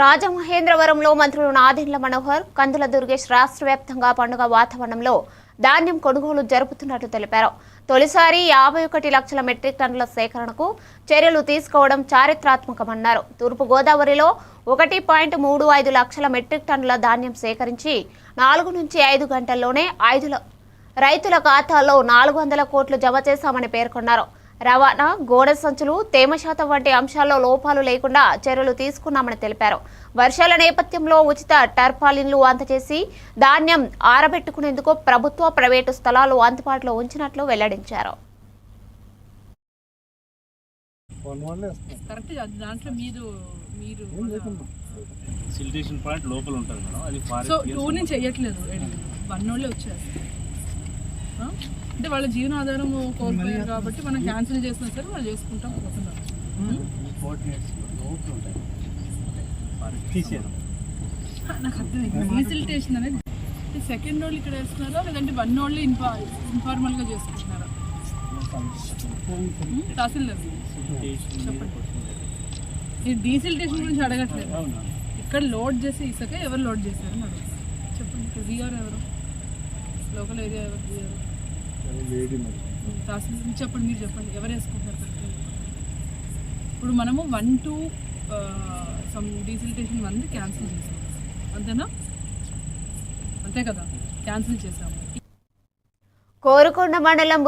రాజమహేంద్రవరంలో మంత్రులు నాదెండ్ల మనోహర్ కందుల దుర్గేష్ రాష్ట్ర వ్యాప్తంగా పండుగ వాతావరణంలో ధాన్యం కొనుగోలు జరుపుతున్నట్లు తెలిపారు. తొలిసారి యాభై ఒకటి లక్షల మెట్రిక్ టన్నుల సేకరణకు చర్యలు తీసుకోవడం చారిత్రాత్మకమన్నారు. తూర్పు గోదావరిలో ఒకటి పాయింట్ మూడు ఐదు లక్షల మెట్రిక్ టన్నుల ధాన్యం సేకరించి నాలుగు నుంచి ఐదు గంటల్లోనే ఐదు రైతుల ఖాతాల్లో నాలుగు వందల కోట్లు జమ చేశామని పేర్కొన్నారు. రవాణా గోడ సంచులు తేమ శాతం వంటి అంశాల్లో లోపాలు లేకుండా చర్యలు తీసుకున్నామని తెలిపారు. వర్షాల నేపథ్యంలో ఉచిత టర్పాలిన్లు అందజేసి ధాన్యం ఆరబెట్టుకునేందుకు ప్రభుత్వ ప్రైవేటు స్థలాలు అందుబాటులో ఉంచినట్లు వెల్లడించారు. కరెక్ట్ అది దాంట్లో మీరు మీరు సిలిటేషన్ పాయింట్ లోపల ఉంటుంది మేడం. అది సో నుంచి చెయ్యట్లేదు. వన్ వాళ్ళే ఆ? అంటే వాళ్ళ జీవనాధారం కోల్పోయారు కాబట్టి మనం క్యాన్సిల్ చేసినా సరే వాళ్ళు చేసుకుంటాం పోతున్నారు నాకు అర్థమైంది డీసిలిటేషన్ అనేది సెకండ్ వాళ్ళు ఇక్కడ వేస్తున్నారా? లేదంటే వన్ వాళ్ళు ఇన్ఫా ఇన్ఫార్మల్గా చేసుకుంటున్నారా? తహసీల్దార్ చెప్పండి. మీరు డీసిలిటేషన్ గురించి అడగట్లేదు. ఇక్కడ లోడ్ చేసి ఇసుక ఎవరు లోడ్ అడుగుతారు చెప్పండి. ఇక్కడ విఆర్ ఎవరు? లోకల్ ఏరియా ఎవరు? విఆర్ చెప్పండి మీరు చెప్పండి ఎవరు వేసుకుంటారు ఇప్పుడు మనము వన్ టూ సమ్ డీసిలిటేషన్ వన్ క్యాన్సిల్ చేసాం అంతేనా? అంతే కదా? క్యాన్సిల్ చేసాము. కోరుకొండ మండలం